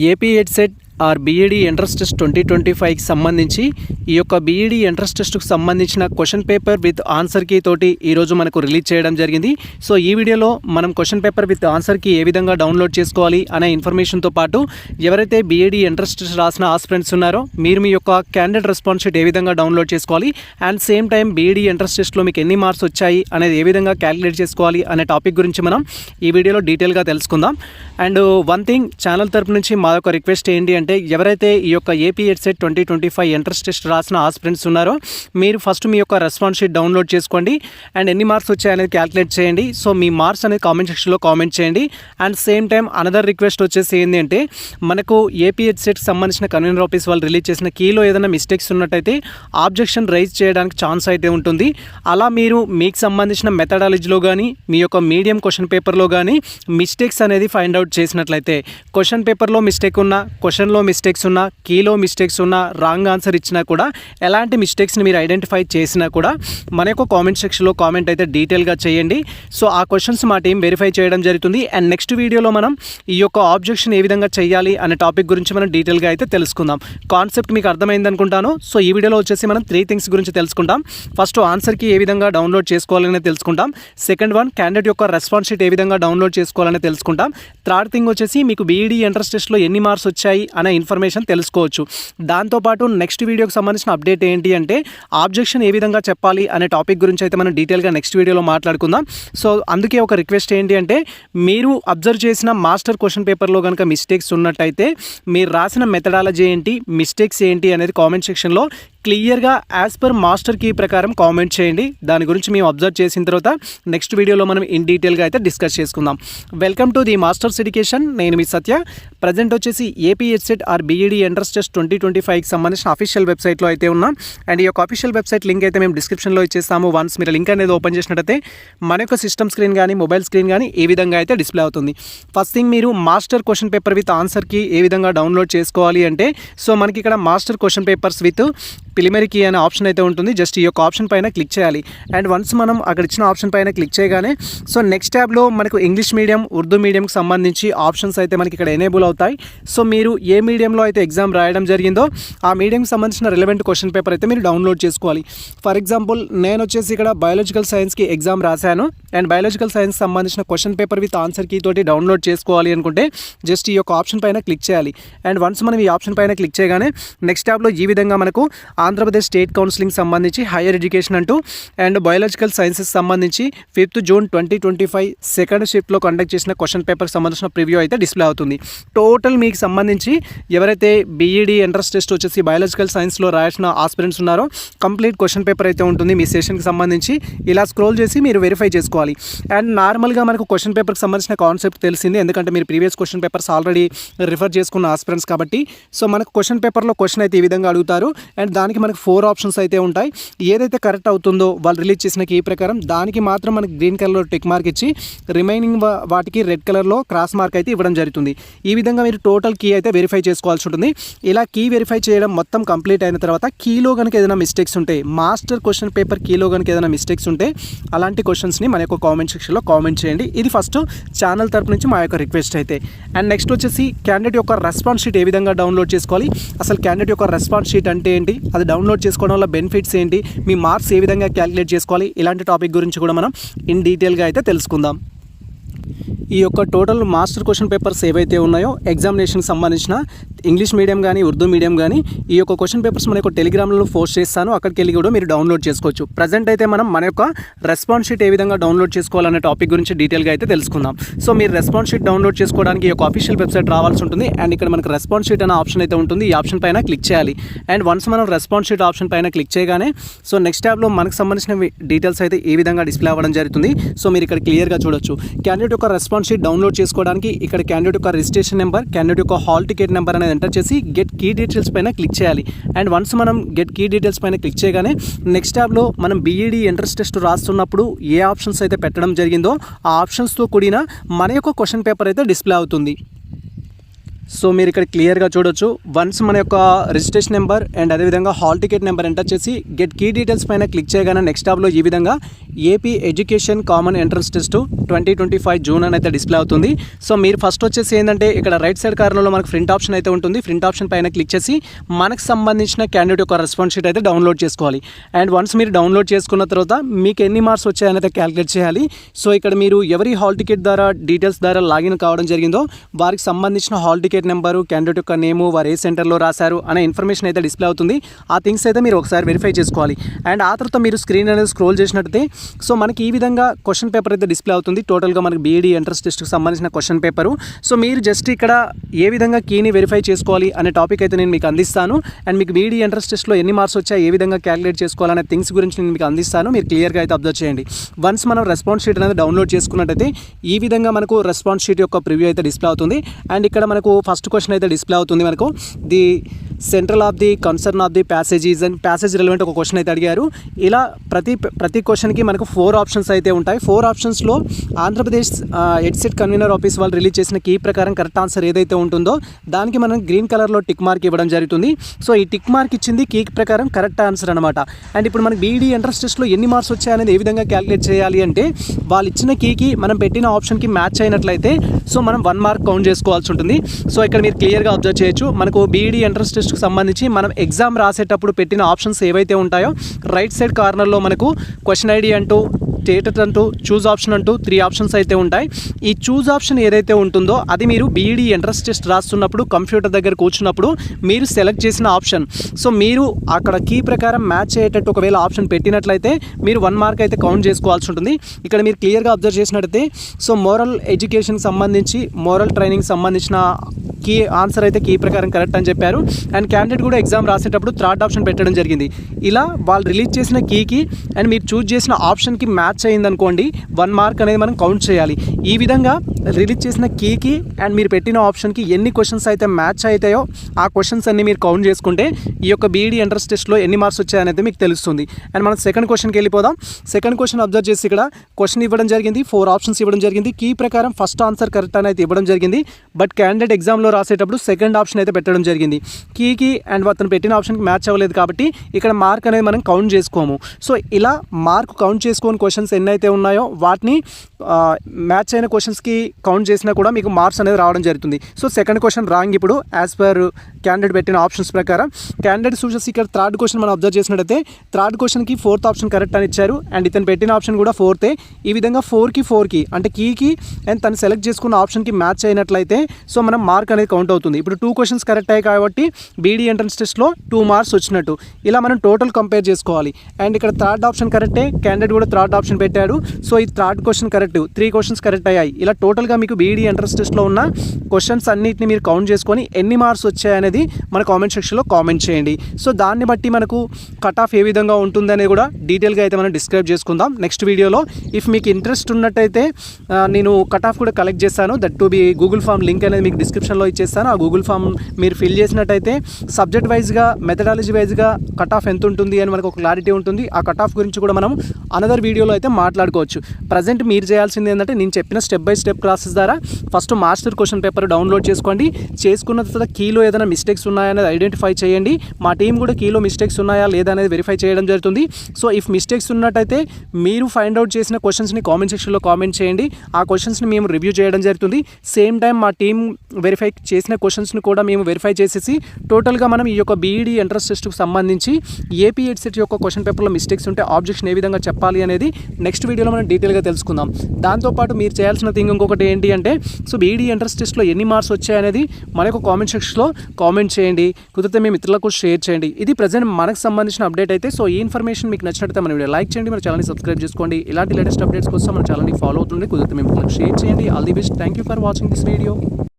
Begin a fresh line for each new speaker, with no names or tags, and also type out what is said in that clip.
AP CET or BEd entrance test twenty twenty ఫైవ్కి సంబంధించి. ఈ యొక్క బీఈడి ఎంట్రన్స్ టెస్ట్కు సంబంధించిన question paper with answer key తోటి ఈరోజు మనకు రిలీజ్ చేయడం జరిగింది. సో ఈ వీడియోలో మనం question paper with answer key ఏ విధంగా డౌన్లోడ్ చేసుకోవాలి అనే ఇన్ఫర్మేషన్తో పాటు ఎవరైతే బీఈడి ఎంట్రన్స్ టెస్ట్ రాసిన ఆస్పిరెంట్స్ ఉన్నారో మీరు మీ యొక్క క్యాండిడేట్ రెస్పాన్స్ షీట్ ఏ విధంగా డౌన్లోడ్ చేసుకోవాలి and same time BEd entrance టెస్ట్లో మీకు ఎన్ని మార్క్స్ వచ్చాయి అనేది ఏ విధంగా క్యాలిక్యులేట్ చేసుకోవాలి అనే టాపిక్ గురించి మనం ఈ వీడియోలో డీటెయిల్గా తెలుసుకుందాం. అండ్ వన్ థింగ్ ఛానల్ తరపు నుంచి మా యొక్క రిక్వెస్ట్ ఏంటి అంటే ఎవరైతే ఈ యొక్క AP EdCET twenty twenty five entrance test రాసిన ఆస్పిరెంట్స్ ఉన్నారో మీరు ఫస్ట్ మీ యొక్క రెస్పాన్స్ షీట్ డౌన్లోడ్ చేసుకోండి. అండ్ ఎన్ని మార్క్స్ వచ్చాయనేది క్యాలిక్యులేట్ చేయండి. సో మీ మార్క్స్ అనేది కామెంట్ సెక్షన్లో కామెంట్ చేయండి. And same time another request వచ్చేసి ఏంటంటే మనకు ఏపీ ఎడ్సెట్కి సంబంధించిన కన్వీనర్ ఆఫీస్ వాళ్ళు రిలీజ్ చేసిన కీలో ఏదైనా మిస్టేక్స్ ఉన్నట్టయితే ఆబ్జెక్షన్ రైజ్ చేయడానికి ఛాన్స్ అయితే ఉంటుంది. అలా మీరు మీకు సంబంధించిన మెథడాలజీలో కానీ మీ యొక్క మీడియం క్వశ్చన్ పేపర్లో కానీ మిస్టేక్స్ అనేది ఫైండ్ అవుట్ చేసినట్లయితే క్వశ్చన్ పేపర్లో మిస్టేక్ ఉన్నా క్వశ్చన్లో మిస్టేక్స్ ఉన్నా కీలో మిస్టేక్స్ ఉన్నా రాంగ్ ఆన్సర్ ఇచ్చినా కూడా ఎలాంటి మిస్టేక్స్ని మీరు ఐడెంటిఫై చేసినా కూడా మన యొక్క కామెంట్ సెక్షన్లో కామెంట్ అయితే డీటెయిల్గా చేయండి. సో ఆ క్వశ్చన్స్ మా టీం వెరిఫై చేయడం జరుగుతుంది. అండ్ నెక్స్ట్ వీడియోలో మనం ఈ యొక్క ఆబ్జెక్షన్ ఏ విధంగా చేయాలి అనే టాపిక్ గురించి మనం డీటెయిల్గా అయితే తెలుసుకుందాం. కాన్సెప్ట్ మీకు అర్థమైంది అనుకుంటాను సో ఈ వీడియోలో వచ్చేసి మనం త్రీ థింగ్స్ గురించి తెలుసుకుంటాం. ఫస్ట్ ఆన్సర్కి ఏ విధంగా డౌన్లోడ్ చేసుకోవాలని తెలుసుకుంటాం. సెకండ్ వన్ క్యాండిడేట్ యొక్క రెస్పాన్స్ షీట్ ఏ విధంగా డౌన్లోడ్ చేసుకోవాలని తెలుసుకుంటాం. థర్డ్ థింగ్ వచ్చేసి మీకు బీఈడీ ఎంట్రన్స్ టెస్ట్లో ఎన్ని మార్క్స్ వచ్చాయి అనే ఇన్ఫర్మేషన్ తెలుసుకోవచ్చు. దాంతోపాటు నెక్స్ట్ వీడియోకి సంబంధించిన అప్డేట్ ఏంటి అంటే ఆబ్జెక్షన్ ఏ విధంగా చెప్పాలి అనే టాపిక్ గురించి అయితే మనం డీటెయిల్గా నెక్స్ట్ వీడియోలో మాట్లాడుకుందాం. సో అందుకే ఒక రిక్వెస్ట్ ఏంటి అంటే మీరు అబ్జర్వ్ చేసిన మాస్టర్ క్వశ్చన్ పేపర్లో కనుక మిస్టేక్స్ ఉన్నట్టయితే మీరు రాసిన మెథడాలజీ ఏంటి మిస్టేక్స్ ఏంటి అనేది కామెంట్ సెక్షన్లో క్లియర్గా యాజ్ పర్ మాస్టర్ కీ ప్రకారం కామెంట్ చేయండి. దాని గురించి మేము అబ్జర్వ్ చేసిన తర్వాత నెక్స్ట్ వీడియోలో మనం ఇన్ డీటెయిల్గా అయితే డిస్కస్ చేసుకుందాం. Welcome to the masters education. నేను మీ సత్య. ప్రజెంట్ వచ్చేసి AP EdCET or BEd entrance test twenty twenty ఫైవ్కి సంబంధించిన అఫీషియల్ వెబ్సైట్లో అయితే ఉన్నాం. అండ్ ఈ యొక్క అఫీషియల్ వెబ్సైట్ లింక్ అయితే మేము డిస్క్రిప్షన్లో ఇచ్చేస్తాము. వన్స్ మీరు లింక్ అనేది ఓపెన్ చేసినట్టయితే మన యొక్క సిస్టమ్ స్క్రీన్ కానీ మొబైల్ స్క్రీన్ కానీ ఏ విధంగా అయితే డిస్ప్లే అవుతుంది. ఫస్ట్ థింగ్ మీరు మాస్టర్ క్వశ్చన్ పేపర్ విత్ ఆన్సర్కి ఏ విధంగా డౌన్లోడ్ చేసుకోవాలి అంటే సో మనకి ఇక్కడ master question papers with preliminary key అనే ఆప్షన్ అయితే ఉంటుంది. జస్ట్ ఈ యొక్క ఆప్షన్ పైన క్లిక్ చేయాలి. అండ్ వన్స్ మనం అక్కడ ఇచ్చిన ఆప్షన్ పైన క్లిక్ చేయగానే సో నెక్స్ట్ ట్యాబ్లో మనకు ఇంగ్లీష్ మీడియం ఉర్దూ మీడియంకి సంబంధించి ఆప్షన్స్ అయితే మనకి ఇక్కడ ఎనేబుల్ అవుతాయి. సో మీరు ఏ మీడియంలో అయితే ఎగ్జామ్ రాయడం జరిగిందో ఆ మీడియంకి సంబంధించిన రిలవెంట్ క్వశ్చన్ పేపర్ అయితే మీరు డౌన్లోడ్ చేసుకోవాలి. ఫర్ ఎగ్జాంపుల్ నేను వచ్చేసి ఇక్కడ బయాలజికల్ సైన్స్కి ఎగ్జామ్ రాశాను. అండ్ బయాలజికల్ సైన్స్ సంబంధించిన question paper with answer key తోటి డౌన్లోడ్ చేసుకోవాలి అనుకుంటే జస్ట్ ఈ యొక్క ఆప్షన్ పైన క్లిక్ చేయాలి. అండ్ వన్స్ మనం ఈ ఆప్షన్ పైన క్లిక్ చేయగానే నెక్స్ట్ ట్యాబ్లో ఈ విధంగా మనకు ఆంధ్రప్రదేశ్ స్టేట్ కౌన్సిలింగ్ సంబంధించి హైయర్ ఎడ్యుకేషన్ అంటూ అండ్ బయాలజికల్ సైన్సెస్ సంబంధించి fifth June twenty twenty five second షిఫ్ట్లో కండక్ట్ చేసిన క్వశ్చన్ పేపర్కి సంబంధించిన ప్రివ్యూ అయితే డిస్ప్లే అవుతుంది. టోటల్ మీకు సంబంధించి ఎవరైతే బీఈడీ ఎంట్రన్స్ టెస్ట్ వచ్చేసి బయాలజికల్ సైన్స్లో రాసిన ఆస్పిరెంట్స్ ఉన్నారో కంప్లీట్ క్వశ్చన్ పేపర్ అయితే ఉంటుంది మీ సెషన్కి సంబంధించి. ఇలా స్క్రోల్ చేసి మీరు వెరిఫై చేసుకోవాలి. అండ్ నార్మల్గా మనకు క్వశ్చన్ పేపర్కి సంబంధించిన కాన్సెప్ట్ తెలిసింది. ఎందుకంటే మీరు previous question papers already refer చేసుకున్న ఆస్పిరెంట్స్ కాబట్టి. సో మనకు క్వశ్చన్ పేపర్లో క్వశ్చన్ అయితే ఈ విధంగా అడుగుతారు. అండ్ దాని దానికి మనకు ఫోర్ ఆప్షన్స్ అయితే ఉంటాయి. ఏదైతే కరెక్ట్ అవుతుందో వాళ్ళు రిలీజ్ చేసిన కీ ప్రకారం దానికి మాత్రం మనకి గ్రీన్ కలర్లో టిక్ మార్క్ ఇచ్చి రిమైనింగ్ వాటికి రెడ్ కలర్లో క్రాస్ మార్క్ అయితే ఇవ్వడం జరుగుతుంది. ఈ విధంగా మీరు టోటల్ కీ అయితే వెరిఫై చేసుకోవాల్సి ఉంటుంది. ఇలా కీ వెరిఫై చేయడం మొత్తం కంప్లీట్ అయిన తర్వాత కీలో కనుక ఏదైనా మిస్టేక్స్ ఉంటే మాస్టర్ క్వశ్చన్ పేపర్ కీలో కనుక ఏదైనా మిస్టేక్స్ ఉంటే అలాంటి క్వశ్చన్స్ని మన యొక్క కామెంట్ సెక్షన్లో కామెంట్ చేయండి. ఇది ఫస్ట్ ఛానల్ తరపు నుంచి మా యొక్క రిక్వెస్ట్ అయితే. అండ్ నెక్స్ట్ వచ్చేసి క్యాండిడేట్ యొక్క రెస్పాన్స్ షీట్ ఏ విధంగా డౌన్లోడ్ చేసుకోవాలి? అసలు క్యాండిడేట్ యొక్క రెస్పాన్స్ షీట్ అంటే ఏంటి? అది డౌన్లోడ్ చేసుకోవడం వల్ల బెనిఫిట్స్ ఏంటి? మీ మార్క్స్ ఏ విధంగా క్యాలిక్యులేట్ చేసుకోవాలి? ఇలాంటి టాపిక్ గురించి కూడా మనం ఇన్ డీటెయిల్గా అయితే తెలుసుకుందాం. ఈ యొక్క టోటల్ మాస్టర్ క్వశ్చన్ పేపర్స్ ఏవైతే ఉన్నాయో ఎగ్జామినేషన్కి సంబంధించిన ఇంగ్లీష్ మీడియం కానీ ఉర్దూ మీడియం కానీ ఈ యొక్క క్వశ్చన్ పేపర్స్ మన యొక్క టెలిగ్రామ్లో పోస్ట్ చేస్తాను. అక్కడికి వెళ్ళి కూడా మీరు డౌన్లోడ్ చేసుకోవచ్చు. ప్రజెంట్ అయితే మనం మన యొక్క రెస్పాన్స్ షీట్ ఏ విధంగా డౌన్లోడ్ చేసుకోవాలనే టాపిక్ గురించి డీటెయిల్గా అయితే తెలుసుకుందాం. సో మీరు రెస్పాన్స్ షీట్ డౌన్లోడ్ చేసుకోవడానికి ఈ యొక్క అఫీషియల్ వెబ్సైట్ రావాల్సి ఉంటుంది. అండ్ ఇక్కడ మనకు రెస్పాన్స్ షీట్ అనే ఆప్షన్ అయితే ఉంటుంది. ఈ ఆప్షన్ పైన క్లిక్ చేయాలి. అండ్ వన్స్ మనం రెస్పాన్స్ షీట్ ఆప్షన్ పైన క్లిక్ చేయగానే సో నెక్స్ట్ ట్యాబ్లో మనకు సంబంధించిన డీటెయిల్స్ అయితే ఈ విధంగా డిస్ప్లే అవ్వడం జరుగుతుంది. సో మీరు ఇక్కడ క్లియర్గా చూడొచ్చు. క్యాండిడేట్ యొక్క రెస్పాన్స్ షీట్ డౌన్లోడ్ చేసుకోవడానికి ఇక్కడ క్యాండిడేట్ యొక్క రిజిస్ట్రేషన్ నెంబర్ క్యాండిడేట్ యొక్క హాల్ టికెట్ నెంబర్ అనేది ఎంటర్ చేసి గెట్ కీ డీటెయిల్స్ పైన క్లిక్ చేయాలి. అండ్ వన్స్ మనం గెట్ కీ డీటెయిల్స్ పైన క్లిక్ చేయగానే నెక్స్ట్ ట్యాబ్లో మనం బీఈడీ ఎంట్రన్స్ టెస్ట్ రాస్తున్నప్పుడు ఏ ఆప్షన్స్ అయితే పెట్టడం జరిగిందో ఆ ఆప్షన్స్తో కూడిన మన యొక్క క్వశ్చన్ పేపర్ అయితే డిస్ప్లే అవుతుంది. సో మీరు ఇక్కడ క్లియర్గా చూడొచ్చు. వన్స్ మన యొక్క రిజిస్ట్రేషన్ నెంబర్ అండ్ అదేవిధంగా హాల్ టికెట్ నెంబర్ ఎంటర్ చేసి గెట్ కీ డీటెయిల్స్ పైన క్లిక్ చేయగానే నెక్స్ట్ టాబ్లో ఈ విధంగా AP education common entrance test twenty twenty five June అని అయితే డిస్ప్లే అవుతుంది. సో మీరు ఫస్ట్ వచ్చేసి ఏంటంటే ఇక్కడ రైట్ సైడ్ కార్నర్లో మనకు ప్రింట్ ఆప్షన్ అయితే ఉంటుంది. ప్రింట్ ఆప్షన్ పైన క్లిక్ చేసి మనకు సంబంధించిన క్యాండిడేట్ యొక్క రెస్పాన్స్ షీట్ అయితే డౌన్లోడ్ చేసుకోవాలి. అండ్ వన్స్ మీరు డౌన్లోడ్ చేసుకున్న తర్వాత మీకు ఎన్ని మార్క్స్ వచ్చాయనైతే క్యాలిక్యులేట్ చేయాలి. సో ఇక్కడ మీరు ఎవరి హాల్ టికెట్ ద్వారా డీటెయిల్స్ ద్వారా లాగిన్ కావడం జరిగిందో వారికి సంబంధించిన హాల్ టికెట్ నెంబరు క్యాండిడేట్ యొక్క నేము వారు ఏ సెంటర్లో రాశారు అనే ఇన్ఫర్మేషన్ అయితే డిస్ప్లే అవుతుంది. ఆ థింగ్స్ అయితే మీరు ఒకసారి వెరిఫై చేసుకోవాలి. అండ్ ఆ తర్వాత మీరు స్క్రీన్ అనేది స్క్రోల్ చేసినట్టయితే సో మనకి ఈ విధంగా క్వశ్చన్ పేపర్ అయితే డిస్ప్లే అవుతుంది. టోటల్గా మనకి బీఈడీ ఎంట్రన్స్ టెస్ట్కి సంబంధించిన క్వశ్చన్ పేపరు. సో మీరు జస్ట్ ఇక్కడ ఏ విధంగా కీని వెరిఫై చేసుకోవాలి అనే టాపిక్ అయితే నేను మీకు అందిస్తాను. అండ్ మీకు బీఈడీ ఎంట్రన్స్ టెస్ట్లో ఎన్ని మార్క్స్ వచ్చాయి ఏ విధంగా క్యాలిక్యులేట్ చేసుకోవాలనే థింగ్స్ గురించి నేను మీకు అందిస్తాను. మీరు క్లియర్గా అయితే అబ్జర్వ్ చేయండి. వన్స్ మనం రెస్పాన్స్ షీట్ అనేది డౌన్లోడ్ చేసుకున్నట్టయితే ఈ విధంగా మనకు రెస్పాన్స్ షీట్ యొక్క ప్రివ్యూ అయితే డిస్ప్లే అవుతుంది. అండ్ ఇక్కడ మనకు ఫస్ట్ క్వశ్చన్ అయితే డిస్ప్లే అవుతుంది మనకు. The central of the concern of the passages and passage relevant ఒక క్వశ్చన్ అయితే అడిగారు. ఇలా ప్రతి ప్రతి క్వశ్చన్కి మనకు ఫోర్ ఆప్షన్స్ అయితే ఉంటాయి. ఫోర్ ఆప్షన్స్లో ఆంధ్రప్రదేశ్ హెడ్సెట్ కన్వీనర్ ఆఫీస్ వాళ్ళు రిలీజ్ చేసిన కీ ప్రకారం కరెక్ట్ ఆన్సర్ ఏదైతే ఉంటుందో దానికి మనం గ్రీన్ కలర్లో టిక్ మార్క్ ఇవ్వడం జరుగుతుంది. సో ఈ టిక్ మార్క్ ఇచ్చింది కీ ప్రకారం కరెక్ట్ ఆన్సర్ అనమాట అండ్ ఇప్పుడు మనకి బీఈడీ ఎంట్రన్స్ టెస్ట్లో ఎన్ని మార్క్స్ వచ్చాయనేది ఏ విధంగా క్యాలిక్యులేట్ చేయాలి అంటే వాళ్ళు ఇచ్చిన కీకి మనం పెట్టిన ఆప్షన్కి మ్యాచ్ అయినట్లయితే సో మనం వన్ మార్క్ కౌంట్ చేసుకోవాల్సి ఉంటుంది. సో ఇక్కడ మీరు క్లియర్గా అబ్జర్వ్ చేయొచ్చు. మనకు బీఈడీ ఎంట్రన్స్ టెస్ట్కి సంబంధించి మనం ఎగ్జామ్ రాసేటప్పుడు పెట్టిన ఆప్షన్స్ ఏవైతే ఉంటాయో రైట్ సైడ్ కార్నర్లో మనకు క్వశ్చన్ ఐడి అంటూ స్టేటస్ అంటూ చూజ్ ఆప్షన్ అంటూ త్రీ ఆప్షన్స్ అయితే ఉంటాయి. ఈ చూజ్ ఆప్షన్ ఏదైతే ఉంటుందో అది మీరు బీఈడీ ఎంట్రన్స్ టెస్ట్ రాస్తున్నప్పుడు కంప్యూటర్ దగ్గర కూర్చున్నప్పుడు మీరు సెలెక్ట్ చేసిన ఆప్షన్. సో మీరు అక్కడ కీ ప్రకారం మ్యాచ్ అయ్యేటట్టు ఒకవేళ ఆప్షన్ పెట్టినట్లయితే మీరు వన్ మార్క్ అయితే కౌంట్ చేసుకోవాల్సి ఉంటుంది. ఇక్కడ మీరు క్లియర్గా అబ్జర్వ్ చేసినట్టయితే సో మోరల్ ఎడ్యుకేషన్కి సంబంధించి మోరల్ ట్రైనింగ్ సంబంధించిన కీ ఆన్సర్ అయితే కీ ప్రకారం కరెక్ట్ అని చెప్పారు. అండ్ క్యాండిడేట్ కూడా ఎగ్జామ్ రాసేటప్పుడు థర్డ్ ఆప్షన్ పెట్టడం జరిగింది. ఇలా వాళ్ళు రిలీజ్ చేసిన కీకి అండ్ మీరు చూజ్ చేసిన ఆప్షన్కి మ్యాచ్ అయిందనుకోండి వన్ మార్క్ అనేది మనం కౌంట్ చేయాలి. ఈ విధంగా రిలీజ్ చేసిన కీకి అండ్ మీరు పెట్టిన ఆప్షన్కి ఎన్ని క్వశ్చన్స్ అయితే మ్యాచ్ అవుతాయో ఆ క్వశ్చన్స్ అన్ని మీరు కౌంట్ చేసుకుంటే ఈ యొక్క బీఈడీ ఎంట్రన్స్ టెస్ట్లో ఎన్ని మార్క్స్ వచ్చాయనేది మీకు తెలుస్తుంది. అండ్ మనం సెకండ్ క్వశ్చన్కి వెళ్ళిపోదాం. సెకండ్ క్వశ్చన్ అబ్జర్వ్ చేసి ఇక్కడ క్వశ్చన్ ఇవ్వడం జరిగింది ఫోర్ ఆప్షన్స్ ఇవ్వడం జరిగింది. కీ ప్రకారం ఫస్ట్ ఆన్సర్ కరెక్ట్ అని అయితే ఇవ్వడం జరిగింది. బట్ క్యాండిడేట్ ఎగ్జామ్లో రాసేటప్పుడు సెకండ్ ఆప్షన్ అయితే పెట్టడం జరిగింది. కీకి అండ్ అతను పెట్టిన ఆప్షన్కి మ్యాచ్ అవ్వలేదు కాబట్టి ఇక్కడ మార్క్ అనేది మనం కౌంట్ చేసుకోము. సో ఇలా మార్క్ కౌంట్ చేసుకొని క్వశ్చన్స్ ఎన్ని అయితే ఉన్నాయో వాటిని మ్యాచ్ అయిన క్వశ్చన్స్కి కౌంట్ చేసినా కూడా మీకు మార్క్స్ అనేది రావడం జరుగుతుంది. సో సెకండ్ క్వశ్చన్ రాంగ్ ఇప్పుడు యాజ్ పర్ క్యాండిడేట్ పెట్టిన ఆప్షన్స్ ప్రకారం. క్యాండిడేట్ చూసేసి ఇక్కడ థర్డ్ క్వశ్చన్ మనం అబ్జర్వ్ చేసినట్టయితే థర్డ్ క్వశ్చన్కి ఫోర్త్ ఆప్షన్ కరెక్ట్ అని ఇచ్చారు. అండ్ ఇతను పెట్టిన ఆప్షన్ కూడా ఫోర్తే ఈ విధంగా ఫోర్కి ఫోర్కి అంటే కీకి అండ్ తను సెలెక్ట్ చేసుకున్న ఆప్షన్కి మ్యాచ్ అయినట్లయితే సో మనం మార్క్ అనేది కౌంట్ అవుతుంది. ఇప్పుడు టూ క్వశ్చన్స్ కరెక్ట్ అయ్యాయి కాబట్టి బీడీ ఎంట్రన్స్ టెస్ట్లో టూ మార్క్స్ వచ్చినట్టు. ఇలా మనం టోటల్ కంపేర్ చేసుకోవాలి. అండ్ ఇక్కడ థర్డ్ ఆప్షన్ కరెక్టే క్యాండిడేట్ కూడా థర్డ్ ఆప్షన్ పెట్టాడు. సో ఈ third question correct three questions correct అయ్యాయి. ఇలా టోటల్ టోటల్గా మీకు బీఈడీ ఎంట్రన్స్ టెస్ట్లో ఉన్న క్వశ్చన్స్ అన్నిటిని మీరు కౌంట్ చేసుకొని ఎన్ని మార్క్స్ వచ్చాయనేది మన కామెంట్ సెక్షన్లో కామెంట్ చేయండి. సో దాన్ని బట్టి మనకు కట్ ఆఫ్ ఏ విధంగా ఉంటుందనేది కూడా డీటెయిల్గా అయితే మనం డిస్క్రైబ్ చేసుకుందాం. నెక్స్ట్ వీడియోలో ఇఫ్ మీకు ఇంట్రెస్ట్ ఉన్నట్టయితే నేను కట్ ఆఫ్ కూడా కలెక్ట్ చేస్తాను that to be Google form link అనేది మీకు డిస్క్రిప్షన్లో ఇచ్చేస్తాను. ఆ గూగుల్ ఫామ్ మీరు ఫిల్ చేసినట్టయితే సబ్జెక్ట్ వైజ్గా మెథడాలజీ వైజ్గా కట్ ఆఫ్ ఎంత ఉంటుంది అని మనకు ఒక క్లారిటీ ఉంటుంది. ఆ కట్ ఆఫ్ గురించి కూడా మనం అనదర్ వీడియోలో అయితే మాట్లాడుకోవచ్చు. ప్రజెంట్ మీరు చేయాల్సింది ఏంటంటే నేను చెప్పిన స్టెప్ బై స్టెప్ క్లాసెస్ ద్వారా first master question paper download చేసుకోండి. చేసుకున్న తర్వాత కీలో ఏదైనా మిస్టేక్స్ ఉన్నాయా అనేది ఐడెంటిఫై చేయండి. మా టీం కూడా కీలో మిస్టేక్స్ ఉన్నాయా లేదా అనేది వెరిఫై చేయడం జరుగుతుంది. సో ఇఫ్ మిస్టేక్స్ ఉన్నట్టయితే మీరు ఫైండ్ అవుట్ చేసిన క్వశ్చన్స్ని కామెంట్ సెక్షన్లో కామెంట్ చేయండి. ఆ క్వశ్చన్స్ని మేము రివ్యూ చేయడం జరుగుతుంది. సేమ్ టైం మా టీం వెరిఫై చేసిన క్వశ్చన్స్ని కూడా మేము వెరిఫై చేసేసి టోటల్గా మనం ఈ యొక్క బీఈడీ ఎంట్రన్స్ టెస్ట్కి సంబంధించి ఏపీ ఎడ్సెట్ యొక్క క్వశ్చన్ పేపర్లో మిస్టేక్స్ ఉంటే ఆబ్జెక్షన్ ఏ విధంగా చెప్పాలి అనేది నెక్స్ట్ వీడియోలో మనం డీటెయిల్గా తెలుసుకుందాం. దాంతోపాటు మీరు చేయాల్సిన థింగ్ ఇంకొకటి ఏంటి అంటే సో బీఈడీ ఎంట్రన్స్ టెస్ట్లో ఎన్ని మార్క్స్ వచ్చాయనేది మన యొక్క కామెంట్ సెక్షన్లో కామెంట్ చేయండి. కుదిరితే మీ మిత్రులకు షేర్ చేయండి. ఇది ప్రజెంట్ మనకు సంబంధించిన అప్డేట్ అయితే సో ఈ ఇన్ఫర్మేషన్ మీకు నచ్చినట్లయితే మన వీడియో లైక్ చేయండి మన ఛానల్ని సబ్స్క్రైబ్ చేసుకోండి. ఇలాంటి లేటెస్ట్ అప్డేట్స్ కోసం మన ఛానల్ని ఫాలో అవుతుంది కుదిరితే మీ మిత్రులకు షేర్ చేయండి. All the best thank you for watching this video